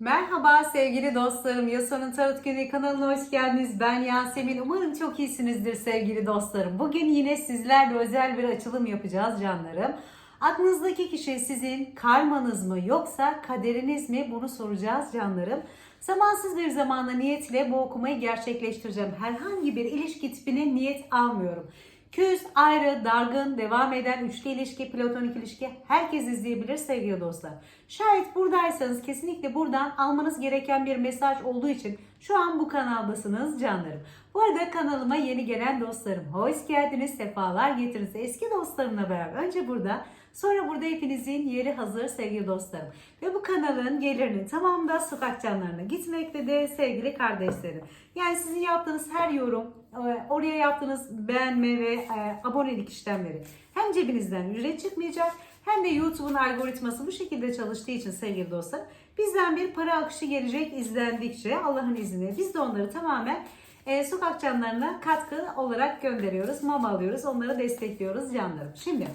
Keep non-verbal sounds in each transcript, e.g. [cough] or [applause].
Merhaba sevgili dostlarım. Yasa'nın Tarot Günü kanalına hoş geldiniz. Ben Yasemin. Umarım çok iyisinizdir sevgili dostlarım. Bugün yine sizlerle özel bir açılım yapacağız canlarım. Aklınızdaki kişi sizin karmanız mı yoksa kaderiniz mi bunu soracağız canlarım. Zamansız bir zamanda niyet ile bu okumayı gerçekleştireceğim. Herhangi bir ilişki tipine niyet almıyorum. Küs, ayrı, dargın, devam eden üçlü ilişki, platonik ilişki herkes izleyebilir sevgili dostlar. Şayet buradaysanız kesinlikle buradan almanız gereken bir mesaj olduğu için şu an bu kanaldasınız canlarım. Bu arada kanalıma yeni gelen dostlarım hoş geldiniz, sefalar getirdiniz. Eski dostlarımla beraber önce burada sonra burada hepinizin yeri hazır sevgili dostlarım. Ve bu kanalın gelirinin tamamı da sokak canlarına gitmektedir sevgili kardeşlerim. Yani sizin yaptığınız her yorum, e, oraya yaptığınız beğenme ve e, abonelik işlemleri hem cebinizden ücret çıkmayacak hem de YouTube'un algoritması bu şekilde çalıştığı için sevgili dostlar bizden bir para akışı gelecek izlendikçe Allah'ın izniyle biz de onları tamamen e, sokak canlarına katkı olarak gönderiyoruz. Mama alıyoruz. Onları destekliyoruz canlarım. Şimdi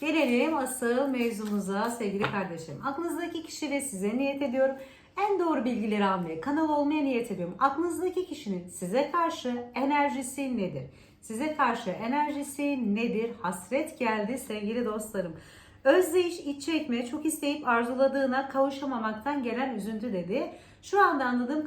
gelelim asıl mevzumuza sevgili kardeşim. Aklınızdaki kişi ve size niyet ediyorum. En doğru bilgileri almaya, kanal olmaya niyet ediyorum. Aklınızdaki kişinin size karşı enerjisi nedir? Size karşı enerjisi nedir? Hasret geldi sevgili dostlarım. Özdeyiş, iç çekme, çok isteyip arzuladığına kavuşamamaktan gelen üzüntü dedi. Şu anda anladığım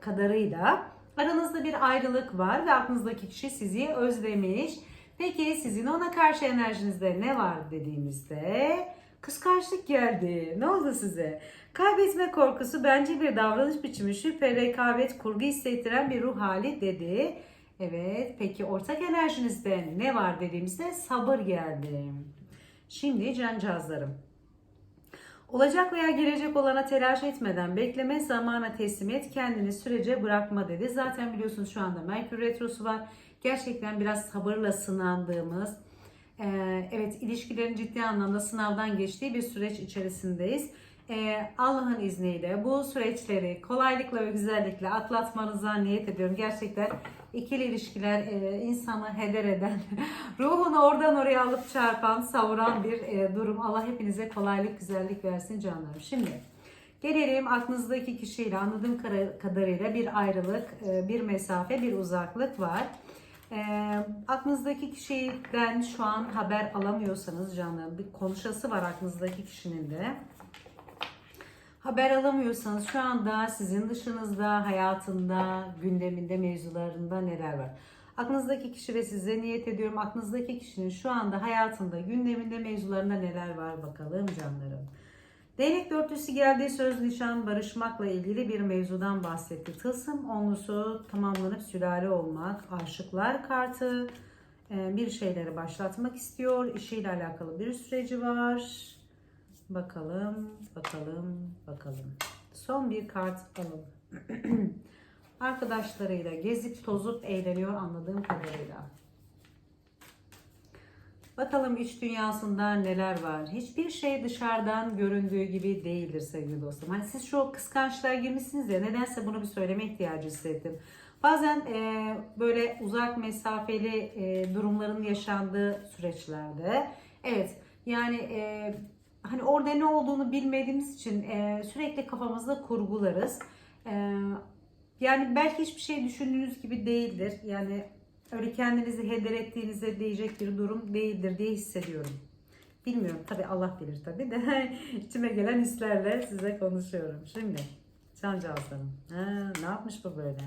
kadarıyla aranızda bir ayrılık var ve aklınızdaki kişi sizi özlemiş. Peki sizin ona karşı enerjinizde ne var dediğimizde kıskançlık geldi. Ne oldu size? Kaybetme korkusu bence bir davranış biçimi, şüphe, rekabet, kurgu hissettiren bir ruh hali dedi. Evet, peki ortak enerjinizde ne var dediğimizde sabır geldi. Şimdi cancağızlarım. Olacak veya gelecek olana telaş etmeden bekleme zamana teslim et kendini sürece bırakma dedi. Zaten biliyorsunuz şu anda Merkür Retrosu var. Gerçekten biraz sabırla sınandığımız, ee, evet ilişkilerin ciddi anlamda sınavdan geçtiği bir süreç içerisindeyiz. Ee, Allah'ın izniyle bu süreçleri kolaylıkla ve güzellikle atlatmanıza niyet ediyorum. Gerçekten ikili ilişkiler e, insanı heder eden, [laughs] ruhunu oradan oraya alıp çarpan, savuran bir e, durum. Allah hepinize kolaylık, güzellik versin canlarım. Şimdi gelelim aklınızdaki kişiyle anladığım kadarıyla bir ayrılık, e, bir mesafe, bir uzaklık var. E, aklınızdaki kişiden şu an haber alamıyorsanız canlarım bir konuşası var aklınızdaki kişinin de. Haber alamıyorsanız şu anda sizin dışınızda, hayatında, gündeminde, mevzularında neler var? Aklınızdaki kişi ve size niyet ediyorum. Aklınızdaki kişinin şu anda hayatında, gündeminde, mevzularında neler var bakalım canlarım. Değnek dörtlüsü geldiği söz nişan barışmakla ilgili bir mevzudan bahsetti. Tılsım onlusu tamamlanıp sülale olmak, aşıklar kartı e, bir şeyleri başlatmak istiyor. İşiyle alakalı bir süreci var. Bakalım, bakalım, bakalım. Son bir kart alalım. [clears throat] Arkadaşlarıyla gezip tozup eğleniyor anladığım kadarıyla. Bakalım iç dünyasında neler var. Hiçbir şey dışarıdan göründüğü gibi değildir sevgili dostum. Hani siz şu kıskançlığa girmişsiniz ya nedense bunu bir söyleme ihtiyacı hissettim. Bazen e, böyle uzak mesafeli e, durumların yaşandığı süreçlerde evet yani e, hani orada ne olduğunu bilmediğimiz için e, sürekli kafamızda kurgularız. E, yani belki hiçbir şey düşündüğünüz gibi değildir. Yani öyle kendinizi heder ettiğinize değecek bir durum değildir diye hissediyorum. Bilmiyorum tabi Allah bilir tabi de [laughs] içime gelen hislerle size konuşuyorum. Şimdi cancağızlarım. Ha, ne yapmış bu böyle?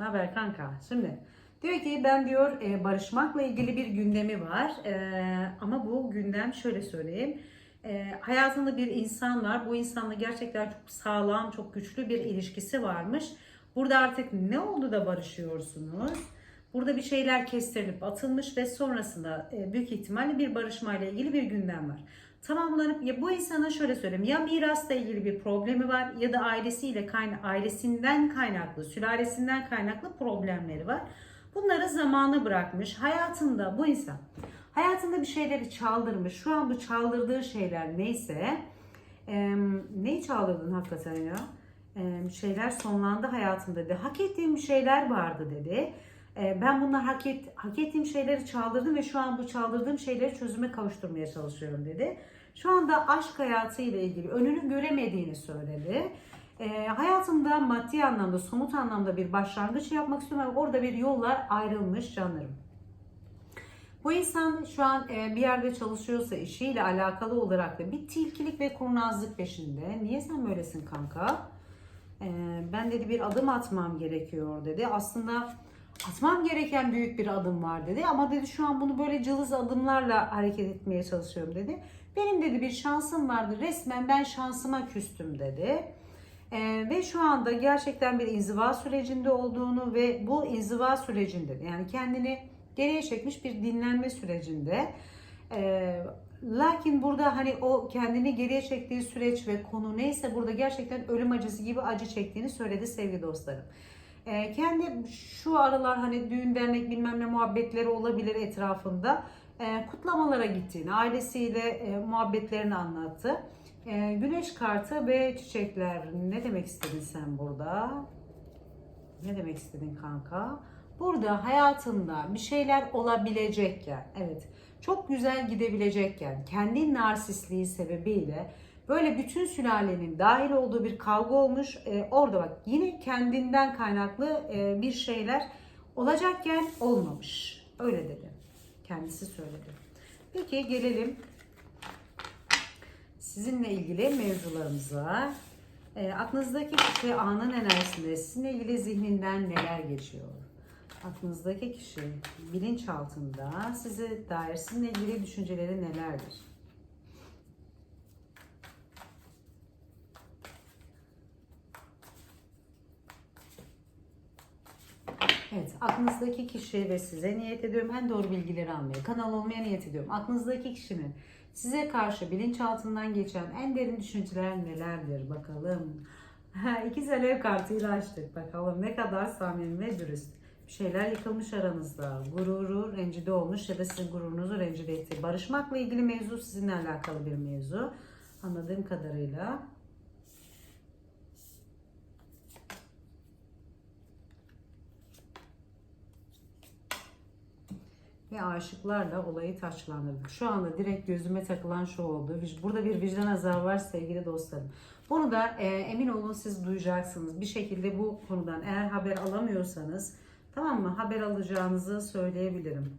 Ne haber kanka? Şimdi diyor ki ben diyor e, barışmakla ilgili bir gündemi var. E, ama bu gündem şöyle söyleyeyim. E, hayatında bir insan var. Bu insanla gerçekten çok sağlam, çok güçlü bir ilişkisi varmış. Burada artık ne oldu da barışıyorsunuz? Burada bir şeyler kestirilip atılmış ve sonrasında e, büyük ihtimalle bir barışmayla ilgili bir gündem var. Tamamlanıp ya bu insanın şöyle söyleyeyim ya mirasla ilgili bir problemi var ya da ailesiyle kayna ailesinden kaynaklı, sülalesinden kaynaklı problemleri var. Bunları zamana bırakmış. Hayatında bu insan hayatında bir şeyleri çaldırmış. Şu an bu çaldırdığı şeyler neyse e, neyi çaldırdın hakikaten ya? Şeyler sonlandı hayatımda dedi. Hak ettiğim şeyler vardı dedi. Ben bunlar hak, et, hak ettiğim şeyleri çaldırdım ve şu an bu çaldırdığım şeyleri çözüme kavuşturmaya çalışıyorum dedi. Şu anda aşk hayatı ile ilgili önünü göremediğini söyledi. E, hayatında maddi anlamda, somut anlamda bir başlangıç yapmak istiyorum ama orada bir yollar ayrılmış canlarım. Bu insan şu an e, bir yerde çalışıyorsa işiyle alakalı olarak da bir tilkilik ve kurnazlık peşinde. Niye sen böylesin kanka? E, ben dedi bir adım atmam gerekiyor dedi. Aslında atmam gereken büyük bir adım var dedi. Ama dedi şu an bunu böyle cılız adımlarla hareket etmeye çalışıyorum dedi. Benim dedi bir şansım vardı. Resmen ben şansıma küstüm dedi. Ee, ve şu anda gerçekten bir inziva sürecinde olduğunu ve bu inziva sürecinde yani kendini geriye çekmiş bir dinlenme sürecinde. Ee, lakin burada hani o kendini geriye çektiği süreç ve konu neyse burada gerçekten ölüm acısı gibi acı çektiğini söyledi sevgili dostlarım. Ee, kendi şu aralar hani düğün dernek bilmem ne muhabbetleri olabilir etrafında. Ee, kutlamalara gittiğini, ailesiyle e, muhabbetlerini anlattı. Ee, güneş kartı ve çiçekler. Ne demek istedin sen burada? Ne demek istedin kanka? Burada hayatında bir şeyler olabilecekken, evet çok güzel gidebilecekken, kendi narsistliği sebebiyle böyle bütün sülalenin dahil olduğu bir kavga olmuş. Ee, orada bak yine kendinden kaynaklı e, bir şeyler olacakken olmamış. Öyle dedi. Kendisi söyledi. Peki gelelim sizinle ilgili mevzularımıza. E, aklınızdaki kişi anın enerjisinde sizinle ilgili zihninden neler geçiyor? Aklınızdaki kişi bilinçaltında size dair sizinle ilgili düşünceleri nelerdir? Evet, aklınızdaki kişi ve size niyet ediyorum en doğru bilgileri almaya, kanal olmaya niyet ediyorum. Aklınızdaki kişinin size karşı bilinçaltından geçen en derin düşünceler nelerdir bakalım. İkiz alev kartıyla açtık bakalım ne kadar samimi ve dürüst. Şeyler yıkılmış aranızda. Gururu rencide olmuş ya da sizin gururunuzu rencide etti. Barışmakla ilgili mevzu sizinle alakalı bir mevzu. Anladığım kadarıyla. ve aşıklarla olayı taçlandırdık. Şu anda direkt gözüme takılan şu oldu. Burada bir vicdan azabı var sevgili dostlarım. Bunu da e, emin olun siz duyacaksınız. Bir şekilde bu konudan eğer haber alamıyorsanız tamam mı haber alacağınızı söyleyebilirim.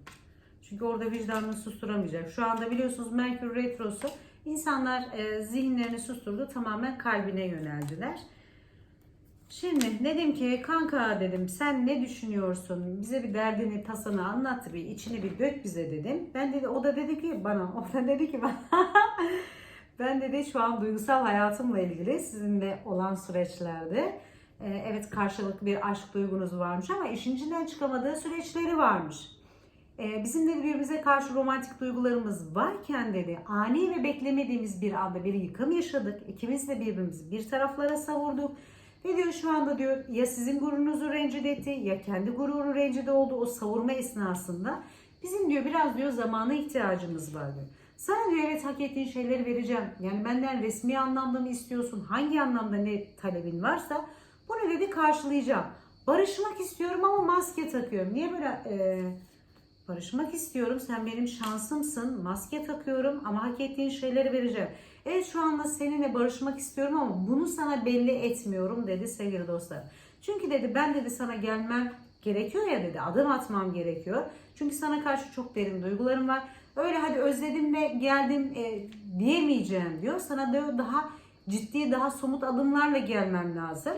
Çünkü orada vicdanını susturamayacak. Şu anda biliyorsunuz Merkür Retrosu insanlar e, zihinlerini susturdu tamamen kalbine yöneldiler. Şimdi dedim ki kanka dedim sen ne düşünüyorsun? Bize bir derdini tasanı anlat bir içini bir dök bize dedim. Ben dedi o da dedi ki bana [laughs] o da dedi ki bana ben dedi şu an duygusal hayatımla ilgili sizinle olan süreçlerde evet karşılıklı bir aşk duygunuz varmış ama işin içinden çıkamadığı süreçleri varmış. E, bizim de birbirimize karşı romantik duygularımız varken dedi ani ve beklemediğimiz bir anda bir yıkım yaşadık. İkimiz de birbirimizi bir taraflara savurduk. Ve diyor şu anda diyor ya sizin gururunuzu rencide etti ya kendi gururu rencide oldu o savurma esnasında. Bizim diyor biraz diyor zamana ihtiyacımız var diyor. Sana diyor evet hak ettiğin şeyleri vereceğim. Yani benden resmi anlamda mı istiyorsun? Hangi anlamda ne talebin varsa bunu dedi karşılayacağım. Barışmak istiyorum ama maske takıyorum. Niye böyle e, barışmak istiyorum? Sen benim şansımsın. Maske takıyorum ama hak ettiğin şeyleri vereceğim. Evet şu anda seninle barışmak istiyorum ama bunu sana belli etmiyorum dedi sevgili dostlar. Çünkü dedi ben dedi sana gelmem gerekiyor ya dedi adım atmam gerekiyor. Çünkü sana karşı çok derin duygularım var. Öyle hadi özledim ve geldim e, diyemeyeceğim diyor. Sana diyor daha ciddi daha somut adımlarla gelmem lazım.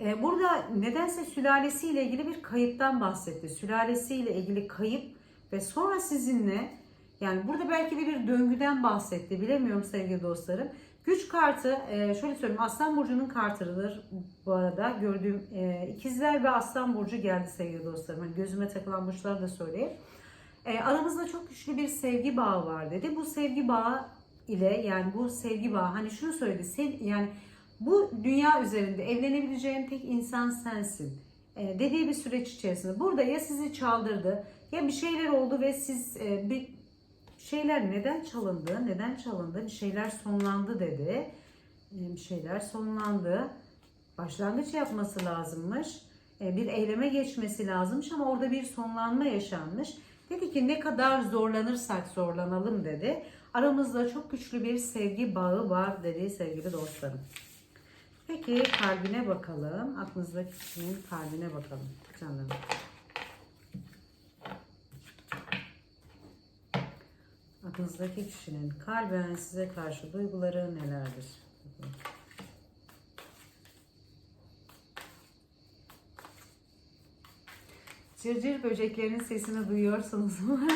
E, burada nedense sülalesiyle ilgili bir kayıptan bahsetti. Sülalesiyle ilgili kayıp ve sonra sizinle yani burada belki de bir döngüden bahsetti. Bilemiyorum sevgili dostlarım. Güç kartı e, şöyle söyleyeyim Aslan Burcu'nun kartıdır bu arada. Gördüğüm e, ikizler ve Aslan Burcu geldi sevgili dostlarım. Yani gözüme takılan burçları da söyleyeyim. E, aramızda çok güçlü bir sevgi bağı var dedi. Bu sevgi bağı ile yani bu sevgi bağı hani şunu söyledi. Sen, yani bu dünya üzerinde evlenebileceğin tek insan sensin. E, dediği bir süreç içerisinde. Burada ya sizi çaldırdı ya bir şeyler oldu ve siz e, bir şeyler neden çalındı, neden çalındı, bir şeyler sonlandı dedi. Bir şeyler sonlandı. Başlangıç yapması lazımmış. Bir eyleme geçmesi lazımmış ama orada bir sonlanma yaşanmış. Dedi ki ne kadar zorlanırsak zorlanalım dedi. Aramızda çok güçlü bir sevgi bağı var dedi sevgili dostlarım. Peki kalbine bakalım. Aklınızdaki kişinin kalbine bakalım. Canlarım. Aklınızdaki kişinin kalben size karşı duyguları nelerdir? Bakalım. Cırcır böceklerin sesini duyuyorsunuz mu? [laughs]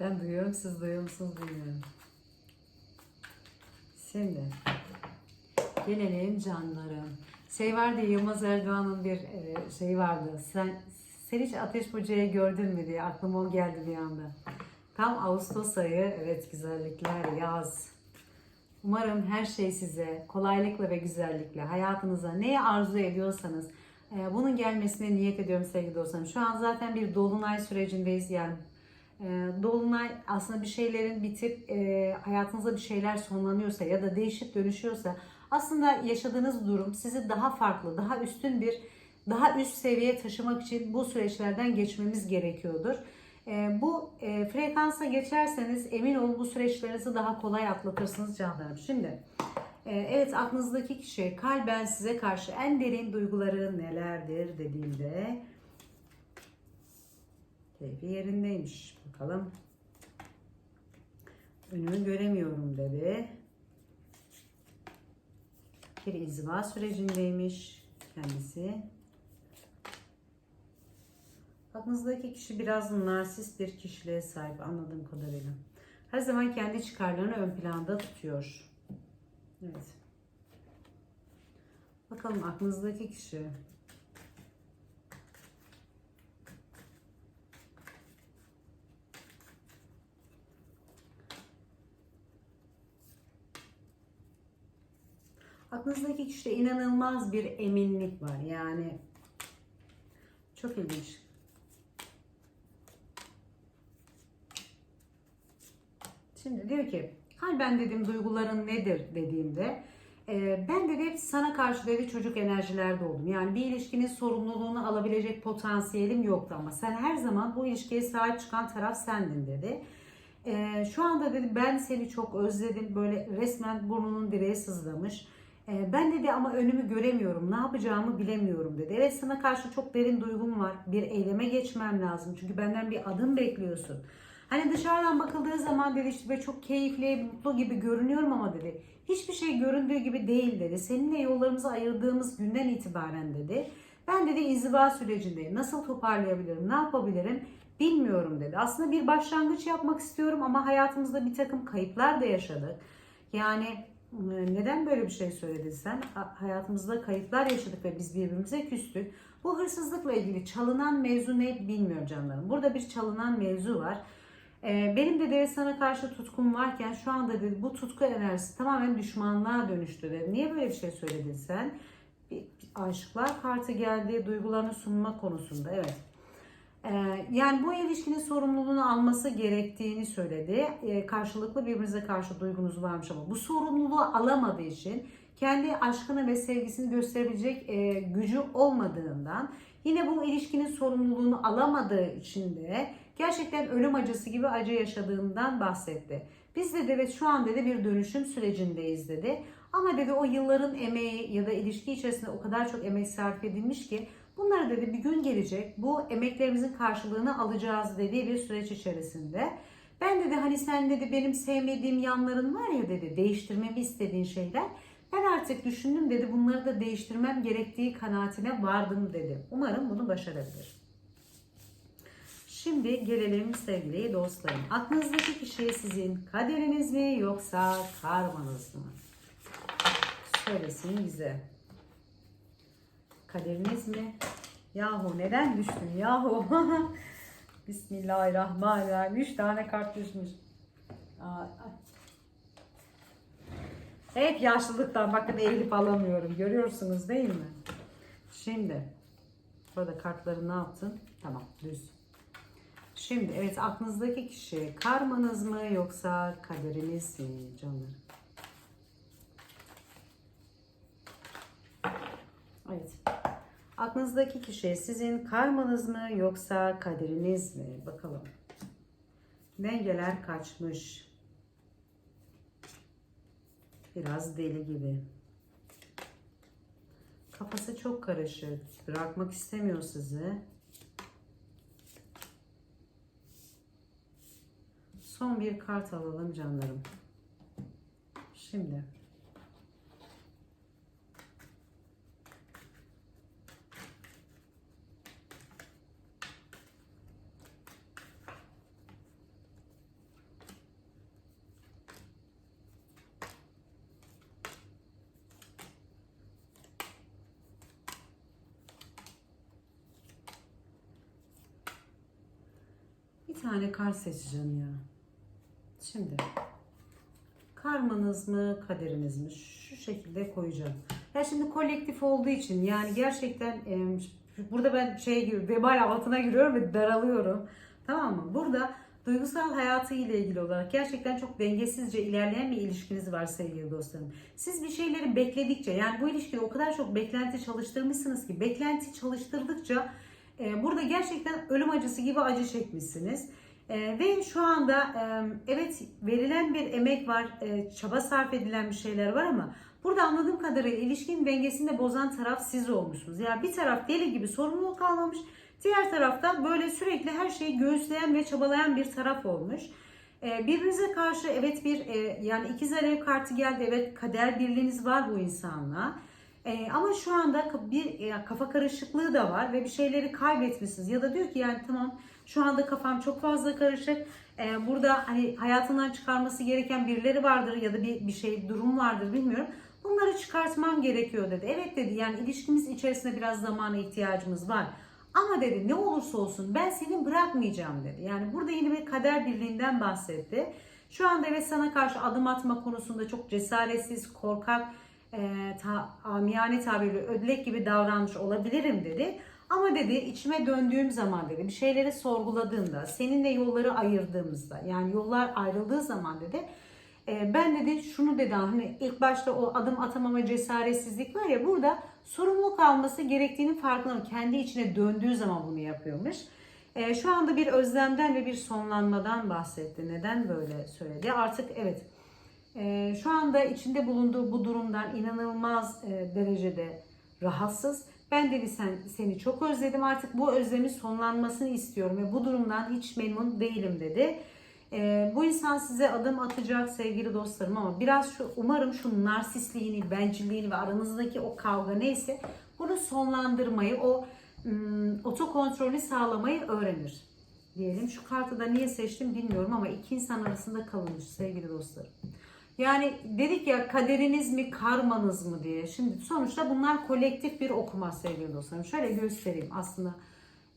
ben duyuyorum, siz duyuyor musunuz bilmiyorum. Şimdi gelelim canlarım. Şey vardı Yılmaz Erdoğan'ın bir e, şey vardı. Sen sen hiç ateş böceği gördün mü diye aklıma o geldi bir anda. Tam Ağustos ayı, evet güzellikler, yaz. Umarım her şey size kolaylıkla ve güzellikle hayatınıza neyi arzu ediyorsanız e, bunun gelmesine niyet ediyorum sevgili dostlarım. Şu an zaten bir dolunay sürecindeyiz yani. E, dolunay aslında bir şeylerin bitip e, hayatınızda bir şeyler sonlanıyorsa ya da değişip dönüşüyorsa aslında yaşadığınız durum sizi daha farklı, daha üstün bir, daha üst seviyeye taşımak için bu süreçlerden geçmemiz gerekiyordur. E, bu e, frekansa geçerseniz emin olun bu süreçlerinizi daha kolay atlatırsınız canlarım. Şimdi e, evet aklınızdaki kişi kalben size karşı en derin duyguları nelerdir dediğimde keyfi yerindeymiş. Bakalım. Önümü göremiyorum dedi. Bir izva sürecindeymiş kendisi. Aklınızdaki kişi biraz narsist bir kişiliğe sahip anladığım kadarıyla. Her zaman kendi çıkarlarını ön planda tutuyor. Evet. Bakalım aklınızdaki kişi. Aklınızdaki kişide inanılmaz bir eminlik var. Yani çok ilginç. Şimdi diyor ki kalben dediğim duyguların nedir dediğimde e, ben dedi hep sana karşı dedi çocuk enerjilerde oldum. Yani bir ilişkinin sorumluluğunu alabilecek potansiyelim yoktu ama sen her zaman bu ilişkiye sahip çıkan taraf sendin dedi. E, şu anda dedi ben seni çok özledim böyle resmen burnunun direğe sızlamış. E, ben dedi ama önümü göremiyorum ne yapacağımı bilemiyorum dedi. Evet sana karşı çok derin duygum var bir eyleme geçmem lazım çünkü benden bir adım bekliyorsun. Hani dışarıdan bakıldığı zaman dedi işte çok keyifli, mutlu gibi görünüyorum ama dedi. Hiçbir şey göründüğü gibi değil dedi. Seninle yollarımızı ayırdığımız günden itibaren dedi. Ben dedi inziva sürecindeyim. Nasıl toparlayabilirim, ne yapabilirim bilmiyorum dedi. Aslında bir başlangıç yapmak istiyorum ama hayatımızda bir takım kayıplar da yaşadık. Yani neden böyle bir şey söyledin sen? Hayatımızda kayıplar yaşadık ve biz birbirimize küstük. Bu hırsızlıkla ilgili çalınan mevzu ne bilmiyorum canlarım. Burada bir çalınan mevzu var. Ee, benim de dedi sana karşı tutkum varken şu anda dedi bu tutku enerjisi tamamen düşmanlığa dönüştü dedi. Niye böyle bir şey söyledin sen? Bir aşıklar kartı geldi duygularını sunma konusunda evet. Ee, yani bu ilişkinin sorumluluğunu alması gerektiğini söyledi. Ee, karşılıklı birbirinize karşı duygunuz varmış ama bu sorumluluğu alamadığı için kendi aşkını ve sevgisini gösterebilecek e, gücü olmadığından yine bu ilişkinin sorumluluğunu alamadığı için de gerçekten ölüm acısı gibi acı yaşadığından bahsetti. Biz de evet şu an dedi bir dönüşüm sürecindeyiz dedi. Ama dedi o yılların emeği ya da ilişki içerisinde o kadar çok emek sarf edilmiş ki bunlar dedi bir gün gelecek bu emeklerimizin karşılığını alacağız dediği bir süreç içerisinde. Ben dedi hani sen dedi benim sevmediğim yanların var ya dedi değiştirmemi istediğin şeyler. Ben artık düşündüm dedi bunları da değiştirmem gerektiği kanaatine vardım dedi. Umarım bunu başarabilir. Şimdi gelelim sevgili dostlarım. Aklınızdaki kişi sizin kaderiniz mi yoksa karmanız mı? Söylesin bize. Kaderiniz mi? Yahu neden düştün yahu? [laughs] Bismillahirrahmanirrahim. Üç tane kart düşmüş. Hep yaşlılıktan bakın eğilip alamıyorum. Görüyorsunuz değil mi? Şimdi burada kartları ne yaptın? Tamam düz. Şimdi evet aklınızdaki kişi karmanız mı yoksa kaderiniz mi canım? Evet. Aklınızdaki kişi sizin karmanız mı yoksa kaderiniz mi? Bakalım. Dengeler kaçmış. Biraz deli gibi. Kafası çok karışık. Bırakmak istemiyor sizi. Son bir kart alalım canlarım. Şimdi. Bir tane kart seçeceğim ya. Şimdi karmanız mı kaderiniz mi şu şekilde koyacağım. Ya şimdi kolektif olduğu için yani gerçekten e, burada ben şey gibi vebal altına giriyorum ve daralıyorum. Tamam mı? Burada duygusal hayatı ile ilgili olarak gerçekten çok dengesizce ilerleyen bir ilişkiniz var sevgili dostlarım. Siz bir şeyleri bekledikçe yani bu ilişkide o kadar çok beklenti çalıştırmışsınız ki beklenti çalıştırdıkça e, burada gerçekten ölüm acısı gibi acı çekmişsiniz. Ee, ve şu anda e, evet verilen bir emek var, e, çaba sarf edilen bir şeyler var ama burada anladığım kadarıyla ilişkinin dengesini de bozan taraf siz olmuşsunuz. Yani bir taraf deli gibi sorumluluk almamış, diğer tarafta böyle sürekli her şeyi göğüsleyen ve çabalayan bir taraf olmuş. Ee, birbirinize karşı evet bir e, yani ikiz alev kartı geldi, evet kader birliğiniz var bu insanla. Ee, ama şu anda bir e, kafa karışıklığı da var ve bir şeyleri kaybetmişsiniz ya da diyor ki yani tamam şu anda kafam çok fazla karışık. Ee, burada hani hayatından çıkarması gereken birileri vardır ya da bir bir şey durum vardır bilmiyorum. Bunları çıkartmam gerekiyor dedi. Evet dedi yani ilişkimiz içerisinde biraz zamana ihtiyacımız var. Ama dedi ne olursa olsun ben seni bırakmayacağım dedi. Yani burada yine bir kader birliğinden bahsetti. Şu anda evet sana karşı adım atma konusunda çok cesaretsiz, korkak, e, ta, amiyane tabirle ödlek gibi davranmış olabilirim dedi. Ama dedi içime döndüğüm zaman dedi bir şeyleri sorguladığımda seninle yolları ayırdığımızda yani yollar ayrıldığı zaman dedi e, ben dedi şunu dedi hani ilk başta o adım atamama cesaretsizlik var ya burada sorumluluk alması gerektiğinin farkında kendi içine döndüğü zaman bunu yapıyormuş. E, şu anda bir özlemden ve bir sonlanmadan bahsetti. Neden böyle söyledi? Artık evet e, şu anda içinde bulunduğu bu durumdan inanılmaz e, derecede rahatsız. Ben dedi sen seni çok özledim artık bu özlemin sonlanmasını istiyorum ve bu durumdan hiç memnun değilim dedi. E, bu insan size adım atacak sevgili dostlarım ama biraz şu umarım şu narsistliğini, bencilliğini ve aranızdaki o kavga neyse bunu sonlandırmayı, o ım, otokontrolü sağlamayı öğrenir diyelim. Şu kartı da niye seçtim bilmiyorum ama iki insan arasında kalınmış sevgili dostlarım. Yani dedik ya kaderiniz mi karmanız mı diye. Şimdi sonuçta bunlar kolektif bir okuma sevgili dostlarım. Şöyle göstereyim aslında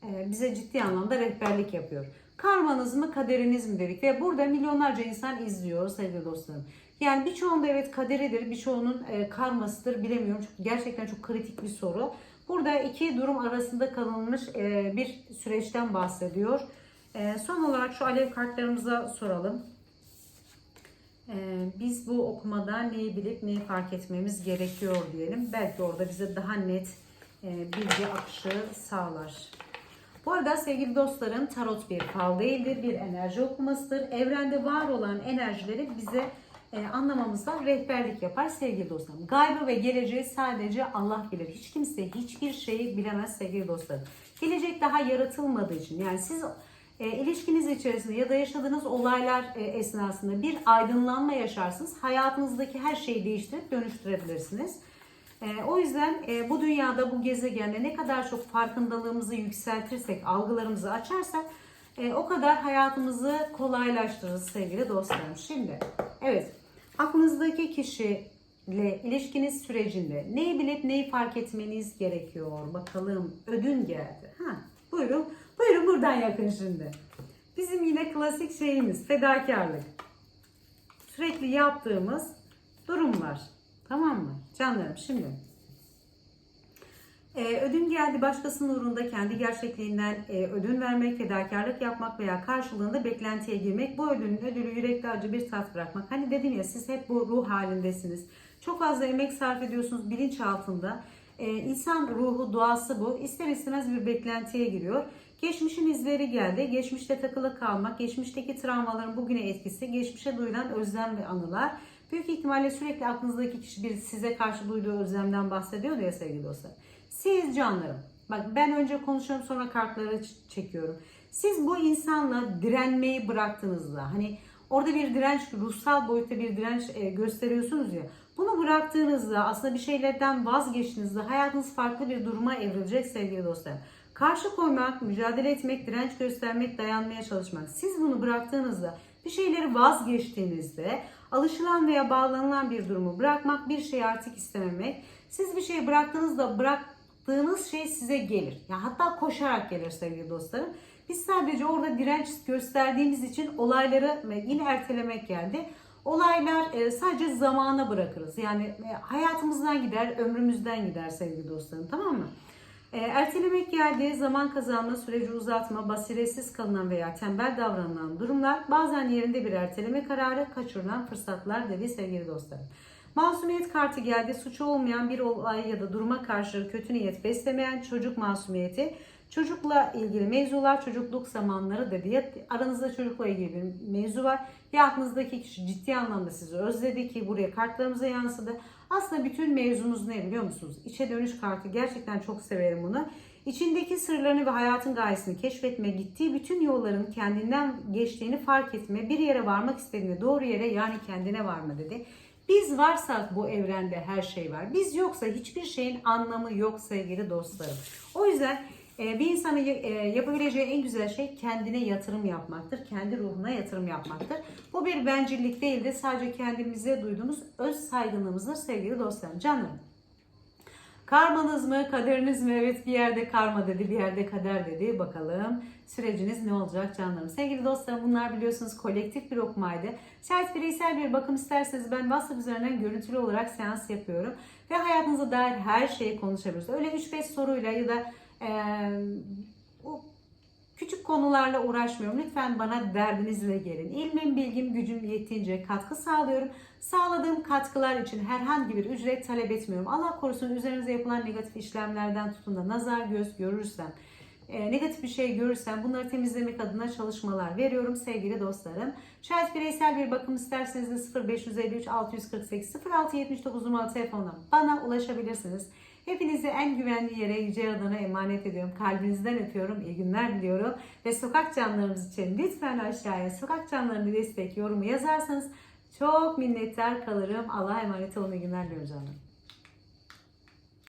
e, bize ciddi anlamda rehberlik yapıyor. Karmanız mı kaderiniz mi dedik ve burada milyonlarca insan izliyor sevgili dostlarım. Yani birçoğunda evet kaderidir, birçoğunun e, karmasıdır bilemiyorum. Çünkü gerçekten çok kritik bir soru. Burada iki durum arasında kalınmış e, bir süreçten bahsediyor. E, son olarak şu alev kartlarımıza soralım. Ee, biz bu okumada neyi bilip neyi fark etmemiz gerekiyor diyelim. Belki orada bize daha net e, bilgi akışı sağlar. Bu arada sevgili dostlarım tarot bir fal değildir, bir enerji okumasıdır. Evrende var olan enerjileri bize e, anlamamızda rehberlik yapar sevgili dostlarım. Gaybı ve geleceği sadece Allah bilir. Hiç kimse hiçbir şeyi bilemez sevgili dostlarım. Gelecek daha yaratılmadığı için yani siz e, ilişkiniz içerisinde ya da yaşadığınız olaylar e, esnasında bir aydınlanma yaşarsınız. Hayatınızdaki her şeyi değiştirip dönüştürebilirsiniz. E, o yüzden e, bu dünyada, bu gezegende ne kadar çok farkındalığımızı yükseltirsek, algılarımızı açarsak o kadar hayatımızı kolaylaştırırız sevgili dostlarım. Şimdi, evet, aklınızdaki kişiyle ilişkiniz sürecinde neyi bilip neyi fark etmeniz gerekiyor? Bakalım, ödün geldi. Ha, buyurun. Buyurun buradan yakın şimdi. Bizim yine klasik şeyimiz fedakarlık. Sürekli yaptığımız durumlar. Tamam mı? Canlarım şimdi. Ee, ödün geldi başkasının uğrunda kendi gerçekliğinden e, ödün vermek, fedakarlık yapmak veya karşılığında beklentiye girmek. Bu ödülün ödülü yürekte acı bir tat bırakmak. Hani dedim ya siz hep bu ruh halindesiniz. Çok fazla emek sarf ediyorsunuz bilinç altında. Ee, insan ruhu, doğası bu. İster istemez bir beklentiye giriyor. Geçmişin izleri geldi. Geçmişte takılı kalmak, geçmişteki travmaların bugüne etkisi, geçmişe duyulan özlem ve anılar. Büyük ihtimalle sürekli aklınızdaki kişi bir size karşı duyduğu özlemden bahsediyor ya sevgili dostlar. Siz canlarım, bak ben önce konuşuyorum sonra kartları çekiyorum. Siz bu insanla direnmeyi bıraktığınızda hani orada bir direnç, ruhsal boyutta bir direnç e, gösteriyorsunuz ya. Bunu bıraktığınızda aslında bir şeylerden vazgeçtiğinizde hayatınız farklı bir duruma evrilecek sevgili dostlar. Karşı koymak, mücadele etmek, direnç göstermek, dayanmaya çalışmak. Siz bunu bıraktığınızda bir şeyleri vazgeçtiğinizde alışılan veya bağlanılan bir durumu bırakmak, bir şeyi artık istememek. Siz bir şeyi bıraktığınızda bıraktığınız şey size gelir. Ya hatta koşarak gelir sevgili dostlarım. Biz sadece orada direnç gösterdiğimiz için olayları yine ertelemek geldi. Olaylar e, sadece zamana bırakırız. Yani e, hayatımızdan gider, ömrümüzden gider sevgili dostlarım tamam mı? E, ertelemek geldi, zaman kazanma, süreci uzatma, basiretsiz kalınan veya tembel davranılan durumlar, bazen yerinde bir erteleme kararı, kaçırılan fırsatlar dedi sevgili dostlarım. Masumiyet kartı geldi. Suçu olmayan bir olay ya da duruma karşı kötü niyet beslemeyen çocuk masumiyeti. Çocukla ilgili mevzular, çocukluk zamanları dedi. Ya aranızda çocukla ilgili bir mevzu var. Ya aklınızdaki kişi ciddi anlamda sizi özledi ki buraya kartlarımıza yansıdı. Aslında bütün mevzumuz ne biliyor musunuz? İçe dönüş kartı. Gerçekten çok severim bunu. İçindeki sırlarını ve hayatın gayesini keşfetme, gittiği bütün yolların kendinden geçtiğini fark etme, bir yere varmak istediğinde doğru yere yani kendine varma dedi. Biz varsak bu evrende her şey var. Biz yoksa hiçbir şeyin anlamı yok sevgili dostlarım. O yüzden bir insanın e, yapabileceği en güzel şey kendine yatırım yapmaktır. Kendi ruhuna yatırım yapmaktır. Bu bir bencillik değildir. Sadece kendimize duyduğumuz öz saygınlığımızdır sevgili dostlarım. Canım. Karmanız mı, kaderiniz mi? Evet bir yerde karma dedi, bir yerde kader dedi. Bakalım süreciniz ne olacak canlarım. Sevgili dostlarım bunlar biliyorsunuz kolektif bir okumaydı. Şayet bireysel bir bakım isterseniz ben WhatsApp üzerinden görüntülü olarak seans yapıyorum. Ve hayatınıza dair her şeyi konuşabiliriz. Öyle 3-5 soruyla ya da o küçük konularla uğraşmıyorum. Lütfen bana derdinizle gelin. İlmim, bilgim, gücüm yettiğince katkı sağlıyorum. Sağladığım katkılar için herhangi bir ücret talep etmiyorum. Allah korusun üzerinize yapılan negatif işlemlerden tutun da nazar göz görürsem, e, negatif bir şey görürsem bunları temizlemek adına çalışmalar veriyorum sevgili dostlarım. Şayet bireysel bir bakım isterseniz de 0553 648 0679 numaralı telefondan bana ulaşabilirsiniz. Hepinizi en güvenli yere Yüce Yaradan'a emanet ediyorum. Kalbinizden öpüyorum. İyi günler diliyorum. Ve sokak canlarımız için lütfen aşağıya sokak canlarını destek yorumu yazarsanız çok minnettar kalırım. Allah'a emanet olun. İyi günler diliyorum canlarım.